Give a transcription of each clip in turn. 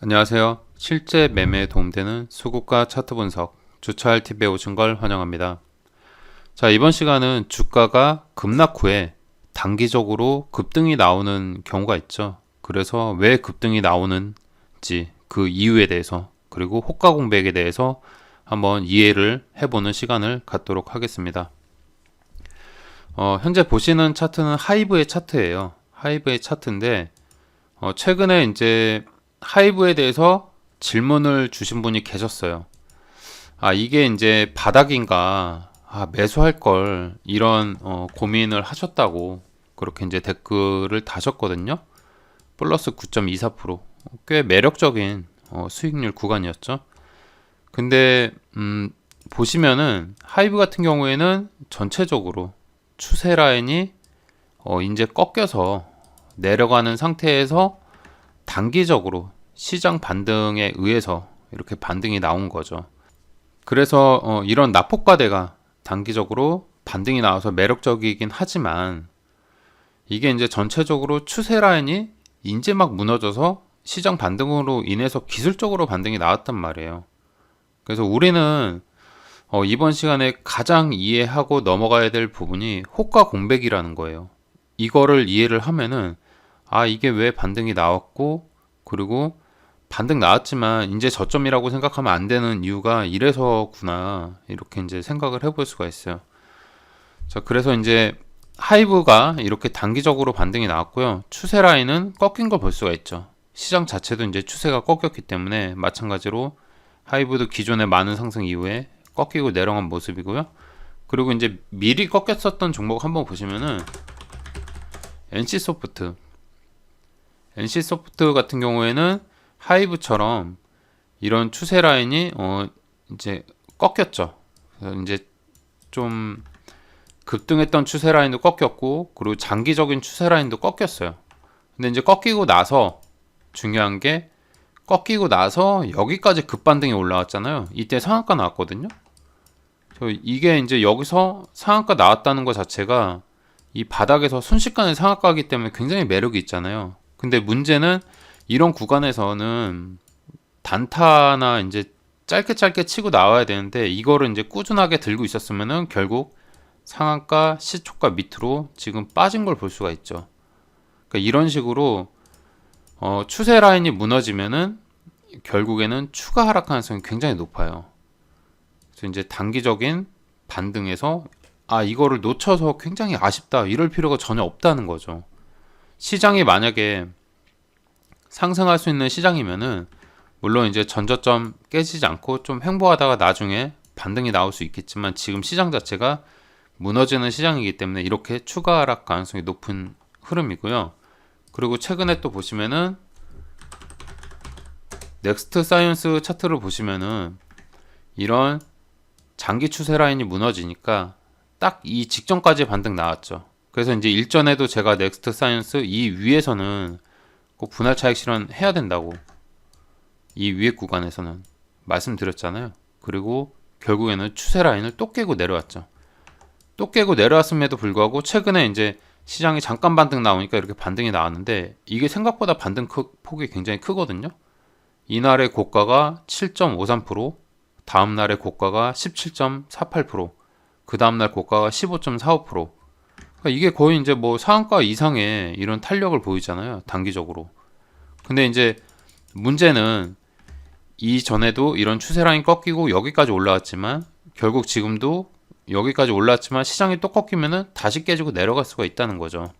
안녕하세요. 실제 매매에 도움되는 수급과 차트 분석, 주차할 팁에 오신 걸 환영합니다. 자, 이번 시간은 주가가 급락 후에 단기적으로 급등이 나오는 경우가 있죠. 그래서 왜 급등이 나오는지 그 이유에 대해서 그리고 호가 공백에 대해서 한번 이해를 해보는 시간을 갖도록 하겠습니다. 어, 현재 보시는 차트는 하이브의 차트예요. 하이브의 차트인데 어, 최근에 이제 하이브에 대해서 질문을 주신 분이 계셨어요. 아, 이게 이제 바닥인가, 아, 매수할 걸, 이런, 어, 고민을 하셨다고, 그렇게 이제 댓글을 다셨거든요. 플러스 9.24%. 꽤 매력적인, 어, 수익률 구간이었죠. 근데, 음, 보시면은, 하이브 같은 경우에는 전체적으로 추세 라인이, 어, 이제 꺾여서 내려가는 상태에서 단기적으로 시장 반등에 의해서 이렇게 반등이 나온 거죠. 그래서 어, 이런 낙폭과대가 단기적으로 반등이 나와서 매력적이긴 하지만 이게 이제 전체적으로 추세 라인이 이제 막 무너져서 시장 반등으로 인해서 기술적으로 반등이 나왔단 말이에요. 그래서 우리는 어, 이번 시간에 가장 이해하고 넘어가야 될 부분이 호가 공백이라는 거예요. 이거를 이해를 하면은 아, 이게 왜 반등이 나왔고, 그리고 반등 나왔지만 이제 저점이라고 생각하면 안 되는 이유가 이래서구나. 이렇게 이제 생각을 해볼 수가 있어요. 자, 그래서 이제 하이브가 이렇게 단기적으로 반등이 나왔고요. 추세 라인은 꺾인 걸 볼 수가 있죠. 시장 자체도 이제 추세가 꺾였기 때문에 마찬가지로 하이브도 기존의 많은 상승 이후에 꺾이고 내려간 모습이고요. 그리고 이제 미리 꺾였었던 종목 한번 보시면은 NC소프트 NC소프트 같은 경우에는 하이브처럼 이런 추세 라인이 어 이제 꺾였죠. 그래서 이제 좀 급등했던 추세 라인도 꺾였고 그리고 장기적인 추세 라인도 꺾였어요. 근데 이제 꺾이고 나서 중요한 게 꺾이고 나서 여기까지 급반등이 올라왔잖아요. 이때 상한가 나왔거든요. 이게 이제 여기서 상한가 나왔다는 것 자체가 이 바닥에서 순식간에 상한가기 때문에 굉장히 매력이 있잖아요. 근데 문제는 이런 구간에서는 단타나 이제 짧게 짧게 치고 나와야 되는데 이거를 이제 꾸준하게 들고 있었으면은 결국 상한가 시초가 밑으로 지금 빠진 걸 볼 수가 있죠. 그러니까 이런 식으로 어, 추세 라인이 무너지면은 결국에는 추가 하락 가능성이 굉장히 높아요. 그래서 이제 단기적인 반등에서 아 이거를 놓쳐서 굉장히 아쉽다 이럴 필요가 전혀 없다는 거죠. 시장이 만약에 상승할 수 있는 시장이면은 물론 이제 전저점 깨지지 않고 좀 횡보하다가 나중에 반등이 나올 수 있겠지만 지금 시장 자체가 무너지는 시장이기 때문에 이렇게 추가 하락 가능성이 높은 흐름이고요. 그리고 최근에 또 보시면은 넥스트 사이언스 차트를 보시면은 이런 장기 추세 라인이 무너지니까 딱 이 직전까지 반등 나왔죠. 그래서 이제 일전에도 제가 넥스트 사이언스 이 위에서는 꼭 분할 차익 실현 해야 된다고 이 위에 구간에서는 말씀드렸잖아요. 그리고 결국에는 추세 라인을 또 깨고 내려왔죠. 또 깨고 내려왔음에도 불구하고 최근에 이제 시장이 잠깐 반등 나오니까 이렇게 반등이 나왔는데 이게 생각보다 반등 크, 폭이 굉장히 크거든요. 이날의 고가가 7.53%, 다음 날의 고가가 17.48%, 그 다음 날 고가가 15.45%, 그러니까 이게 거의 이제 뭐 상한가 이상의 이런 탄력을 보이잖아요. 단기적으로. 근데 이제 문제는 이전에도 이런 추세 라인 꺾이고 여기까지 올라왔지만 결국 지금도 여기까지 올라왔지만 시장이 또 꺾이면은 다시 깨지고 내려갈 수가 있다는 거죠.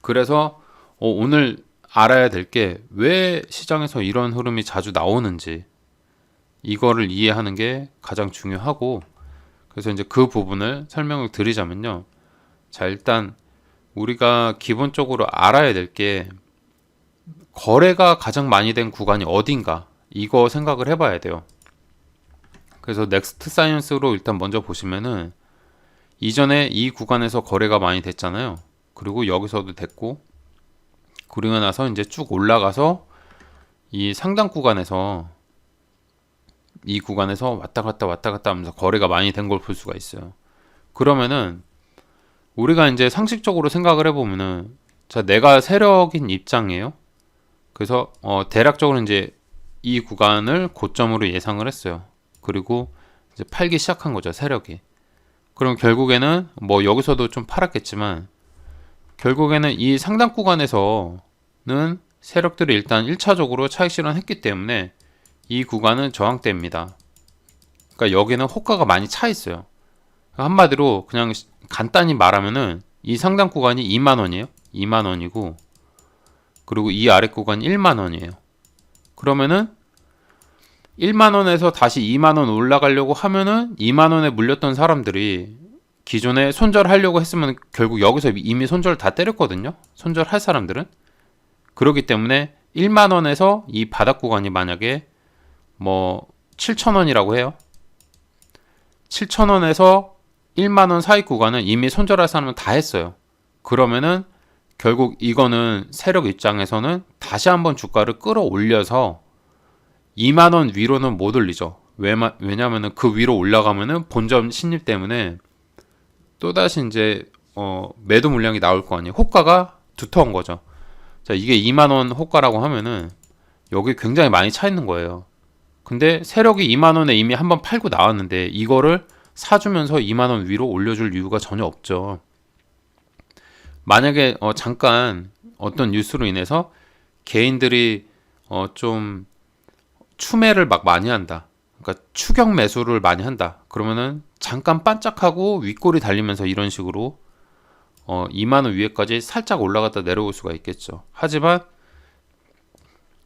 그래서 어, 오늘 알아야 될 게 왜 시장에서 이런 흐름이 자주 나오는지 이거를 이해하는 게 가장 중요하고 그래서 이제 그 부분을 설명을 드리자면요. 자, 일단 우리가 기본적으로 알아야 될 게 거래가 가장 많이 된 구간이 어딘가 이거 생각을 해봐야 돼요. 그래서 넥스트 사이언스로 일단 먼저 보시면은 이전에 이 구간에서 거래가 많이 됐잖아요. 그리고 여기서도 됐고 그리고 나서 이제 쭉 올라가서 이 상당 구간에서 이 구간에서 왔다 갔다 왔다 갔다 하면서 거래가 많이 된 걸 볼 수가 있어요. 그러면은 우리가 이제 상식적으로 생각을 해보면은 자 내가 세력인 입장이에요. 그래서 어 대략적으로 이제 이 구간을 고점으로 예상을 했어요. 그리고 이제 팔기 시작한 거죠, 세력이. 그럼 결국에는 뭐 여기서도 좀 팔았겠지만 결국에는 이 상당 구간에서는 세력들이 일단 1차적으로 차익 실현했기 때문에 이 구간은 저항대입니다. 그러니까 여기는 호가가 많이 차 있어요. 한마디로 그냥 간단히 말하면은 이 상단 구간이 2만 원이에요. 2만 원이고 그리고 이 아래 구간이 1만 원이에요. 그러면은 1만 원에서 다시 2만 원 올라가려고 하면은 2만 원에 물렸던 사람들이 기존에 손절하려고 했으면 결국 여기서 이미 손절 다 때렸거든요. 손절할 사람들은 그렇기 때문에 1만 원에서 이 바닥 구간이 만약에 뭐 7천 원이라고 해요. 7천 원에서 1만 원 사이 구간은 이미 손절할 사람은 다 했어요. 그러면은 결국 이거는 세력 입장에서는 다시 한번 주가를 끌어올려서 2만 원 위로는 못 올리죠. 왜냐면은 그 위로 올라가면은 본점 신입 때문에 또다시 이제 어 매도 물량이 나올 거 아니에요. 호가가 두터운 거죠. 자, 이게 2만 원 호가라고 하면은 여기 굉장히 많이 차 있는 거예요. 근데 세력이 2만 원에 이미 한번 팔고 나왔는데 이거를 사주면서 2만 원 위로 올려줄 이유가 전혀 없죠. 만약에 어 잠깐 어떤 뉴스로 인해서 개인들이 어 좀 추매를 막 많이 한다. 그러니까 추격 매수를 많이 한다. 그러면은 잠깐 반짝하고 윗골이 달리면서 이런 식으로 어 2만 원 위에까지 살짝 올라갔다 내려올 수가 있겠죠. 하지만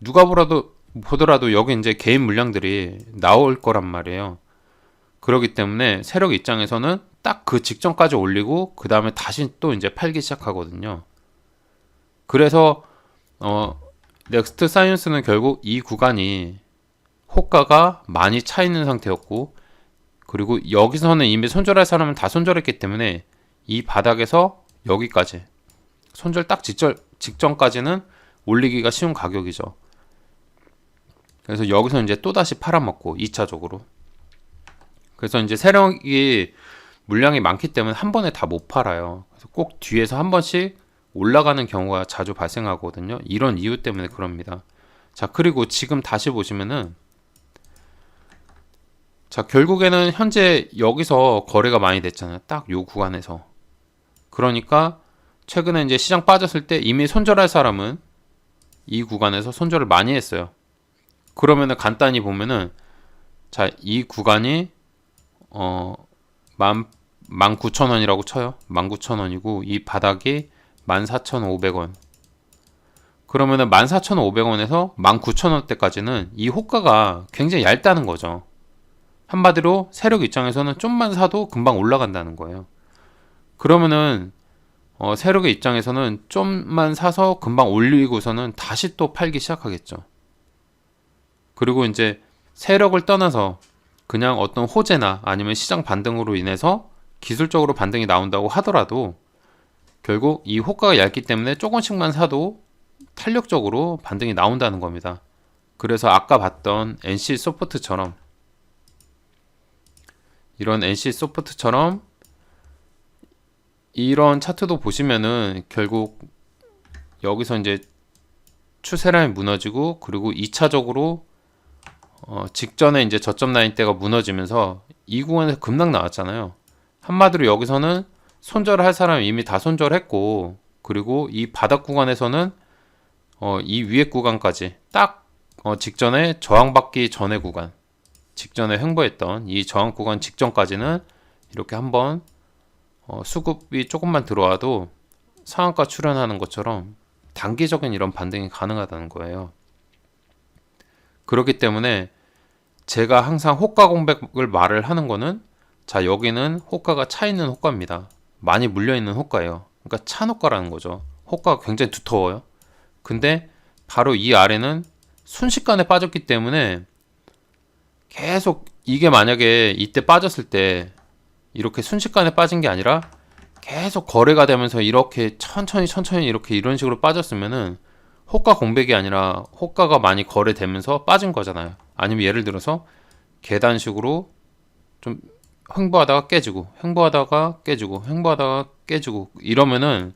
누가 보라도 보더라도 여기 이제 개인 물량들이 나올 거란 말이에요. 그러기 때문에 세력 입장에서는 딱 그 직전까지 올리고 그 다음에 다시 또 이제 팔기 시작하거든요. 그래서 어 넥스트 사이언스는 결국 이 구간이 호가가 많이 차 있는 상태였고 그리고 여기서는 이미 손절할 사람은 다 손절했기 때문에 이 바닥에서 여기까지 손절 딱 직전, 직전까지는 올리기가 쉬운 가격이죠. 그래서 여기서 이제 또다시 팔아먹고 2차적으로 그래서 이제 세력이 물량이 많기 때문에 한 번에 다 못 팔아요. 그래서 꼭 뒤에서 한 번씩 올라가는 경우가 자주 발생하거든요. 이런 이유 때문에 그럽니다. 자, 그리고 지금 다시 보시면은 자, 결국에는 현재 여기서 거래가 많이 됐잖아요. 딱 요 구간에서. 그러니까 최근에 이제 시장 빠졌을 때 이미 손절할 사람은 이 구간에서 손절을 많이 했어요. 그러면은 간단히 보면은 자, 이 구간이 어, 만, 19,000원이라고 쳐요. 19,000원이고, 이 바닥이 14,500원. 그러면은 14,500원에서 19,000원대까지는 이 호가가 굉장히 얇다는 거죠. 한마디로 세력 입장에서는 좀만 사도 금방 올라간다는 거예요. 그러면은 어, 세력의 입장에서는 좀만 사서 금방 올리고서는 다시 또 팔기 시작하겠죠. 그리고 이제 세력을 떠나서 그냥 어떤 호재나 아니면 시장 반등으로 인해서 기술적으로 반등이 나온다고 하더라도 결국 이 호가가 얇기 때문에 조금씩만 사도 탄력적으로 반등이 나온다는 겁니다. 그래서 아까 봤던 NC 소프트처럼 이런 NC 소프트처럼 이런 차트도 보시면은 결국 여기서 이제 추세라인 무너지고 그리고 2차적으로 어, 직전에 이제 저점 라인 때가 무너지면서 이 구간에서 급락 나왔잖아요. 한마디로 여기서는 손절을 할 사람이 이미 다 손절했고 그리고 이 바닥 구간에서는 어, 이 위에 구간까지 딱 어, 직전에 저항받기 전의 구간 직전에 횡보했던 이 저항 구간 직전까지는 이렇게 한번 어, 수급이 조금만 들어와도 상한가 출현하는 것처럼 단기적인 이런 반등이 가능하다는 거예요. 그렇기 때문에 제가 항상 호가 공백을 말을 하는 거는 자 여기는 호가가 차 있는 호가입니다. 많이 물려 있는 호가예요. 그러니까 찬 호가라는 거죠. 호가가 굉장히 두터워요. 근데 바로 이 아래는 순식간에 빠졌기 때문에 계속 이게 만약에 이때 빠졌을 때 이렇게 순식간에 빠진 게 아니라 계속 거래가 되면서 이렇게 천천히 천천히 이렇게 이런 식으로 빠졌으면은 호가 공백이 아니라 호가가 많이 거래되면서 빠진 거잖아요. 아니면 예를 들어서 계단식으로 좀 횡보하다가 깨지고 횡보하다가 깨지고 횡보하다가 깨지고 이러면은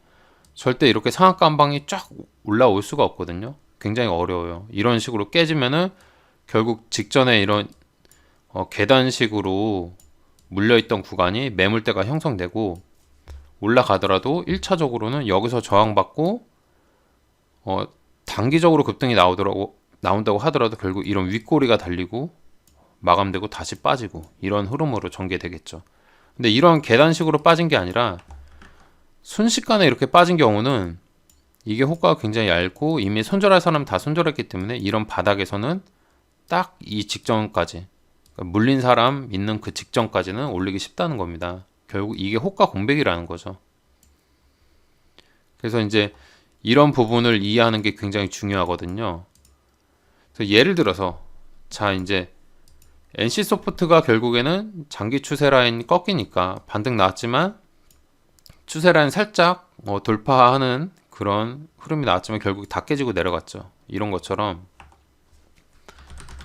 절대 이렇게 상한가 한 방이 쫙 올라올 수가 없거든요. 굉장히 어려워요. 이런 식으로 깨지면은 결국 직전에 이런 어, 계단식으로 물려있던 구간이 매물대가 형성되고 올라가더라도 1차적으로는 여기서 저항받고 어, 단기적으로 급등이 나오더라고 나온다고 하더라도 결국 이런 윗꼬리가 달리고 마감되고 다시 빠지고 이런 흐름으로 전개되겠죠. 근데 이런 계단식으로 빠진 게 아니라 순식간에 이렇게 빠진 경우는 이게 호가가 굉장히 얇고 이미 손절할 사람 다 손절했기 때문에 이런 바닥에서는 딱 이 직전까지 그러니까 물린 사람 있는 그 직전까지는 올리기 쉽다는 겁니다. 결국 이게 호가 공백이라는 거죠. 그래서 이제 이런 부분을 이해하는 게 굉장히 중요하거든요. 예를 들어서 자 이제 NC 소프트가 결국에는 장기 추세 라인 꺾이니까 반등 나왔지만 추세 라인 살짝 어, 돌파하는 그런 흐름이 나왔지만 결국 다 깨지고 내려갔죠. 이런 것처럼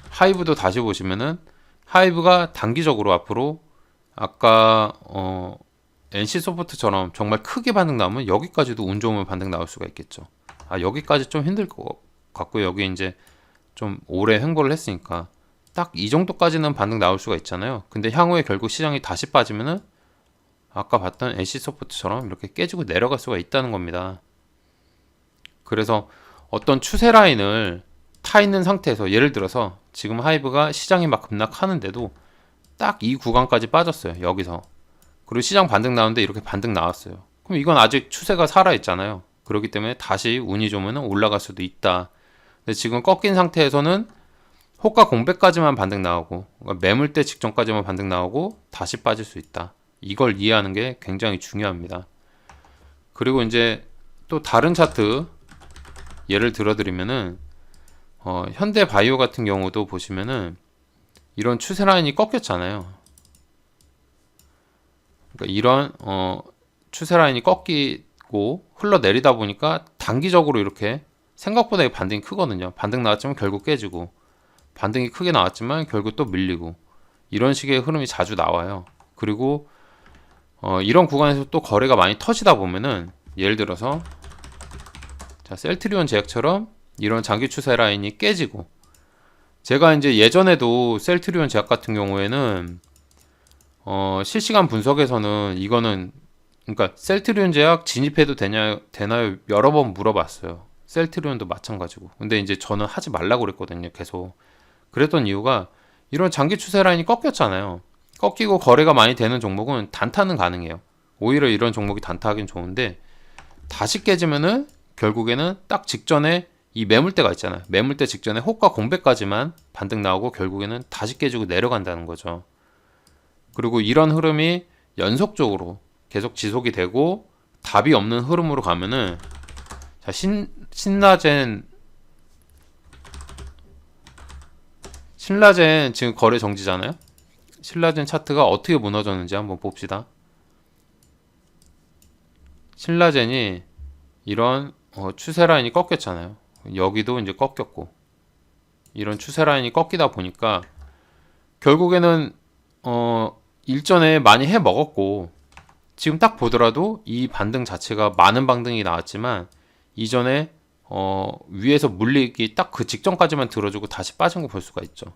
하이브도 다시 보시면은 하이브가 단기적으로 앞으로 아까 어, NC 소프트처럼 정말 크게 반등 나오면 여기까지도 운 좋으면 반등 나올 수가 있겠죠. 아 여기까지 좀 힘들 것 같고 여기 이제 좀 오래 횡보를 했으니까 딱 이 정도까지는 반등 나올 수가 있잖아요. 근데 향후에 결국 시장이 다시 빠지면은 아까 봤던 NC 소프트처럼 이렇게 깨지고 내려갈 수가 있다는 겁니다. 그래서 어떤 추세 라인을 타 있는 상태에서 예를 들어서 지금 하이브가 시장이 막 급락하는데도 딱 이 구간까지 빠졌어요. 여기서. 그리고 시장 반등 나오는데 이렇게 반등 나왔어요. 그럼 이건 아직 추세가 살아 있잖아요. 그렇기 때문에 다시 운이 좋으면 올라갈 수도 있다. 근데 지금 꺾인 상태에서는 호가 공백까지만 반등 나오고 그러니까 매물대 직전까지만 반등 나오고 다시 빠질 수 있다. 이걸 이해하는 게 굉장히 중요합니다. 그리고 이제 또 다른 차트 예를 들어드리면은 어, 현대 바이오 같은 경우도 보시면은 이런 추세 라인이 꺾였잖아요. 그러니까 이런 어, 추세 라인이 꺾이고 흘러내리다 보니까 단기적으로 이렇게 생각보다 반등이 크거든요. 반등 나왔지만 결국 깨지고 반등이 크게 나왔지만 결국 또 밀리고 이런 식의 흐름이 자주 나와요. 그리고 어, 이런 구간에서 또 거래가 많이 터지다 보면은 예를 들어서 자 셀트리온 제약처럼 이런 장기 추세 라인이 깨지고 제가 이제 예전에도 셀트리온 제약 같은 경우에는 어, 실시간 분석에서는 이거는 그러니까 셀트리온 제약 진입해도 되냐 되나요 여러 번 물어봤어요. 셀트리온도 마찬가지고. 근데 이제 저는 하지 말라고 그랬거든요. 계속. 그랬던 이유가 이런 장기 추세 라인이 꺾였잖아요. 꺾이고 거래가 많이 되는 종목은 단타는 가능해요. 오히려 이런 종목이 단타하긴 좋은데 다시 깨지면은 결국에는 딱 직전에 이 매물대가 있잖아요. 매물대 직전에 호가 공백까지만 반등 나오고 결국에는 다시 깨지고 내려간다는 거죠. 그리고 이런 흐름이 연속적으로 계속 지속이 되고 답이 없는 흐름으로 가면은 자, 신, 신라젠 신라젠 지금 거래 정지잖아요. 신라젠 차트가 어떻게 무너졌는지 한번 봅시다. 신라젠이 이런 어, 추세 라인이 꺾였잖아요. 여기도 이제 꺾였고 이런 추세 라인이 꺾이다 보니까 결국에는 어 일전에 많이 해 먹었고 지금 딱 보더라도 이 반등 자체가 많은 반등이 나왔지만 이전에 어 위에서 물리기 딱 그 직전까지만 들어주고 다시 빠진 거 볼 수가 있죠.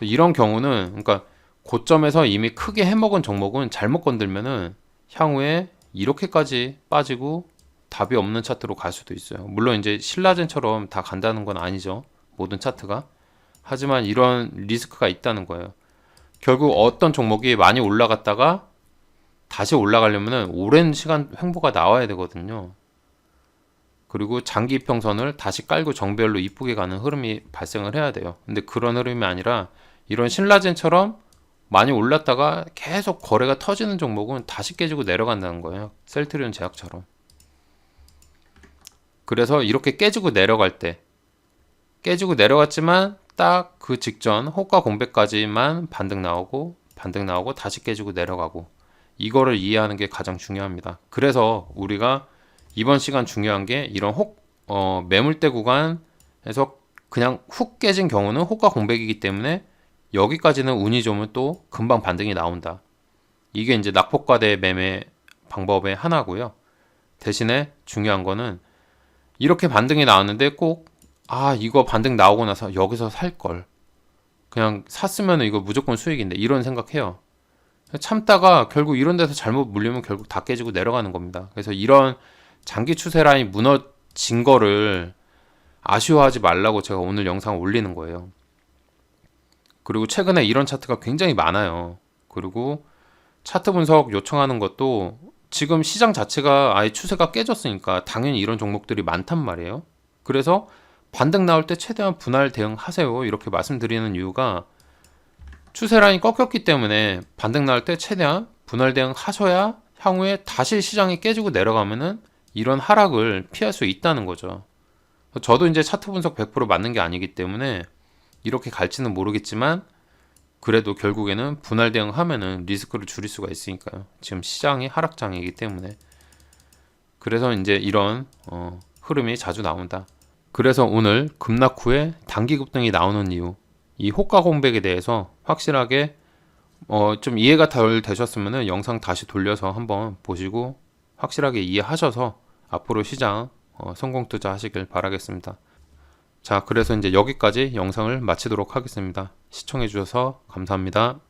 이런 경우는 그러니까 고점에서 이미 크게 해먹은 종목은 잘못 건들면은 향후에 이렇게까지 빠지고 답이 없는 차트로 갈 수도 있어요. 물론 이제 신라젠처럼 다 간다는 건 아니죠. 모든 차트가. 하지만 이런 리스크가 있다는 거예요. 결국 어떤 종목이 많이 올라갔다가 다시 올라가려면 오랜 시간 횡보가 나와야 되거든요. 그리고 장기 이평선을 다시 깔고 정배열로 이쁘게 가는 흐름이 발생을 해야 돼요. 근데 그런 흐름이 아니라 이런 신라젠처럼 많이 올랐다가 계속 거래가 터지는 종목은 다시 깨지고 내려간다는 거예요. 셀트리온 제약처럼. 그래서 이렇게 깨지고 내려갈 때 깨지고 내려갔지만 딱 그 직전 호가 공백까지만 반등 나오고 반등 나오고 다시 깨지고 내려가고 이거를 이해하는 게 가장 중요합니다. 그래서 우리가 이번 시간 중요한 게 이런 혹 어, 매물대 구간에서 그냥 훅 깨진 경우는 호가 공백이기 때문에 여기까지는 운이 좋으면 또 금방 반등이 나온다. 이게 이제 낙폭과대 매매 방법의 하나고요. 대신에 중요한 거는 이렇게 반등이 나왔는데 꼭 아, 이거 반등 나오고 나서 여기서 살 걸. 그냥 샀으면 이거 무조건 수익인데 이런 생각해요. 참다가 결국 이런 데서 잘못 물리면 결국 다 깨지고 내려가는 겁니다. 그래서 이런 장기 추세 라인 무너진 거를 아쉬워하지 말라고 제가 오늘 영상 올리는 거예요. 그리고 최근에 이런 차트가 굉장히 많아요. 그리고 차트 분석 요청하는 것도 지금 시장 자체가 아예 추세가 깨졌으니까 당연히 이런 종목들이 많단 말이에요. 그래서 반등 나올 때 최대한 분할 대응하세요. 이렇게 말씀드리는 이유가 추세 라인이 꺾였기 때문에 반등 나올 때 최대한 분할 대응 하셔야 향후에 다시 시장이 깨지고 내려가면은 이런 하락을 피할 수 있다는 거죠. 저도 이제 차트 분석 100% 맞는 게 아니기 때문에 이렇게 갈지는 모르겠지만 그래도 결국에는 분할 대응하면은 리스크를 줄일 수가 있으니까요. 지금 시장이 하락장이기 때문에 그래서 이제 이런 어, 흐름이 자주 나온다. 그래서 오늘 급락 후에 단기 급등이 나오는 이유 이 호가 공백에 대해서 확실하게 어, 좀 이해가 덜 되셨으면은 영상 다시 돌려서 한번 보시고 확실하게 이해하셔서 앞으로 시장 어, 성공 투자하시길 바라겠습니다. 자, 그래서 이제 여기까지 영상을 마치도록 하겠습니다. 시청해 주셔서 감사합니다.